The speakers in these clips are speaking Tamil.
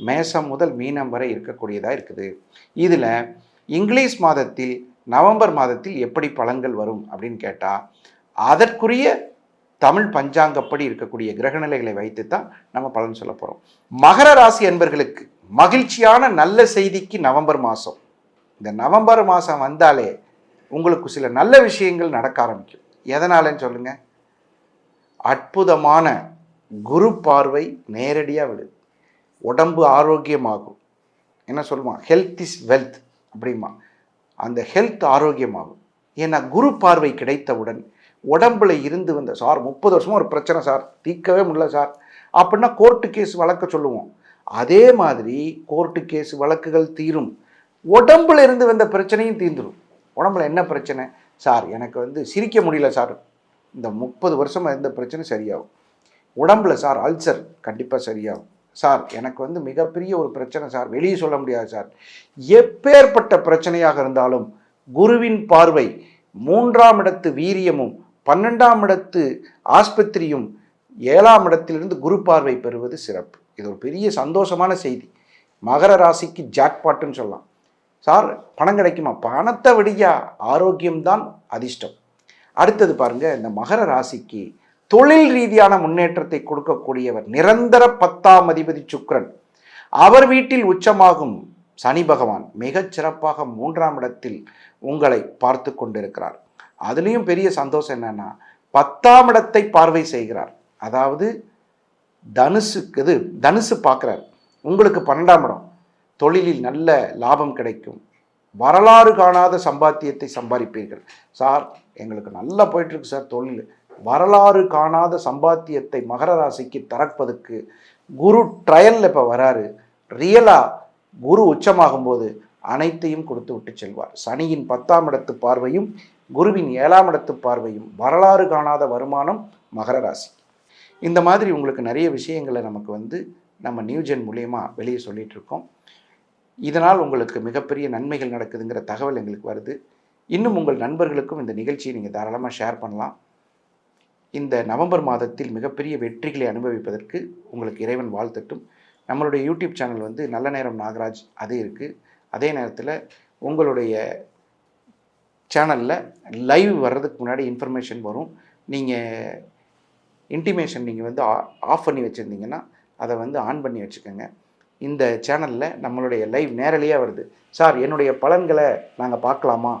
மேசம் முதல் மீனம் வரை இருக்கக்கூடியதாக இருக்குது. இதில் இங்கிலீஷ் மாதத்தில் நவம்பர் மாதத்தில் எப்படி பலன்கள் வரும் அப்படின்னு கேட்டால் அதற்குரிய தமிழ் பஞ்சாங்கப்படி இருக்கக்கூடிய கிரகநிலைகளை வைத்து தான் நம்ம பலன் சொல்ல போகிறோம் மகர ராசி என்பர்களுக்கு மகிழ்ச்சியான நல்ல செய்திக்கு நவம்பர் மாதம் இந்த நவம்பர் மாதம் வந்தாலே உங்களுக்கு சில நல்ல விஷயங்கள் நடக்க ஆரம்பிக்கும். எதனாலன்னு சொல்லுங்கள் அற்புதமான குரு பார்வை நேரடியாக விழுது. உடம்பு ஆரோக்கியமாகும். என்ன சொல்லுவான்? ஹெல்த் இஸ் வெல்த் அப்படிமா அந்த ஹெல்த் ஆரோக்கியமாகும். ஏன்னா குரு பார்வை கிடைத்தவுடன் உடம்புல இருந்து வந்த சார் முப்பது வருஷமாக ஒரு பிரச்சனை சார். தீர்க்கவே முடியல சார். அப்படின்னா கோர்ட்டு கேஸ் வழக்க சொல்லுவோம். அதே மாதிரி கோர்ட்டு கேஸ் வழக்குகள் தீரும். உடம்புல இருந்து வந்த பிரச்சனையும் தீர்ந்துடும் உடம்புல என்ன பிரச்சனை? சார் எனக்கு வந்து சிரிக்க முடியல சார். இந்த முப்பது வருஷமாக இருந்த பிரச்சனை சரியாகும். உடம்புல சார் அல்சர் கண்டிப்பாக சரியாகும். சார் எனக்கு வந்து மிகப்பெரிய ஒரு பிரச்சனை சார். வெளியே சொல்ல முடியாது சார். எப்பேற்பட்ட பிரச்சனையாக இருந்தாலும் குருவின் பார்வை மூன்றாம் இடத்து வீரியமும் பன்னெண்டாம் இடத்து ஆஸ்பத்திரியும் ஏழாம் இடத்திலிருந்து குரு பார்வை பெறுவது சிறப்பு. இது ஒரு பெரிய சந்தோஷமான செய்தி. மகர ராசிக்கு ஜாக்பாட்டுன்னு சொல்லலாம். சார் பணம் கிடைக்குமா? பணத்தை விடியா ஆரோக்கியம்தான் அதிர்ஷ்டம். அடுத்தது பாருங்கள் இந்த மகர ராசிக்கு தொழில் ரீதியான முன்னேற்றத்தை கொடுக்கக்கூடியவர் நிரந்தர பத்தாம் அதிபதி சுக்ரன். அவர் வீட்டில் உச்சமாகும் சனி பகவான் மிகச் சிறப்பாக மூன்றாம் இடத்தில் உங்களை பார்த்து கொண்டிருக்கிறார். அதுலேயும் பெரிய சந்தோஷம் என்னன்னா பத்தாம் இடத்தை பார்வை செய்கிறார். அதாவது தனுசுக்கு இது தனுசு பார்க்குறார். உங்களுக்கு பன்னெண்டாம் இடம். தொழிலில் நல்ல லாபம் கிடைக்கும். வரலாறு காணாத சம்பாத்தியத்தை சம்பாதிப்பீர்கள். சார் எங்களுக்கு நல்லா போயிட்டுருக்கு சார் தொழில். வரலாறு காணாத சம்பாத்தியத்தை மகர ராசிக்கு திறப்பதுக்கு குரு ட்ரையலில் இப்போ வராரு. ரியலாக குரு உச்சமாகும்போது அனைத்தையும் கொடுத்து விட்டு செல்வார். சனியின் பத்தாம் இடத்து பார்வையும் குருவின் ஏழாம் இடத்து பார்வையும் வரலாறு காணாத வருமானம் மகர ராசி. இந்த மாதிரி உங்களுக்கு நிறைய விஷயங்களை நமக்கு வந்து நம்ம நியூஜென் மூலயமா வெளியே சொல்லிட்டு இருக்கோம். இதனால் உங்களுக்கு மிகப்பெரிய நன்மைகள் நடக்குதுங்கிற தகவல் எங்களுக்கு வருது. இன்னும் உங்கள் நண்பர்களுக்கும் இந்த நிகழ்ச்சியை நீங்கள் தாராளமாக ஷேர் பண்ணலாம். இந்த நவம்பர் மாதத்தில் மிகப்பெரிய வெற்றிகளை அனுபவிப்பதற்கு உங்களுக்கு இறைவன் வாழ்த்தட்டும். நம்மளுடைய யூடியூப் சேனல் வந்து நல்ல நேரம் நாகராஜ் அது இருக்குது அதே நேரத்தில் உங்களுடைய சேனலில் லைவ் வர்றதுக்கு முன்னாடி இன்ஃபர்மேஷன் வரும். நீங்கள் இன்டிமேஷன் நீங்கள் வந்து ஆஃப் பண்ணி வச்சுருந்தீங்கன்னா அதை வந்து ஆன் பண்ணி வச்சுக்கோங்க. இந்த சேனலில் நம்மளுடைய லைவ் நேரலையாக வருது. சார் என்னுடைய பலன்களை நாங்கள் பார்க்கலாமா?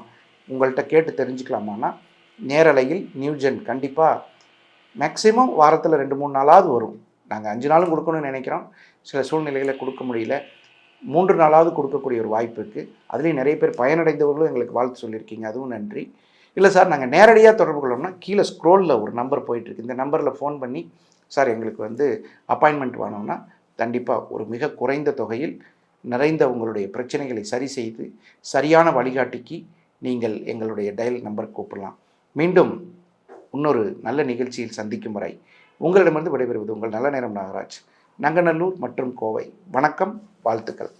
உங்கள்கிட்ட கேட்டு தெரிஞ்சுக்கலாமான்னா நேரலையில் நியூஜென் கண்டிப்பாக மேக்ஸிமம் வாரத்தில் ரெண்டு மூணு நாளாவது வரும். நாங்கள் அஞ்சு நாளும் கொடுக்கணும்னு நினைக்கிறோம். சில சூழ்நிலைகளை கொடுக்க முடியல. மூன்று நாளாவது கொடுக்கக்கூடிய ஒரு வாய்ப்பு இருக்குது அதுலேயும் நிறைய பேர் பயனடைந்தவர்களும் எங்களுக்கு வாழ்த்து சொல்லியிருக்கீங்க. அதுவும் நன்றி. இல்லை சார் நாங்கள் நேரடியாக தொடர்பு கொள்ளோம்னா கீழே ஸ்க்ரோலில் ஒரு நம்பர் போயிட்டுருக்கு இந்த நம்பரில் ஃபோன் பண்ணி சார் எங்களுக்கு வந்து அப்பாயின்மெண்ட் வேணும்னா கண்டிப்பாக ஒரு மிக குறைந்த தொகையில் நிறைந்த உங்களுடைய பிரச்சனைகளை சரி செய்து சரியான வழிகாட்டிக்கு நீங்கள் எங்களுடைய டயல் நம்பர் கூப்பிடலாம். மீண்டும் இன்னொரு நல்ல நிகழ்ச்சியில் சந்திக்கும் வரை உங்களிடமிருந்து விடைபெறுவது உங்கள் நல்ல நேரம் நாகராஜ். நங்கநல்லூர் மற்றும் கோவை. வணக்கம் வாழ்த்துக்கள்.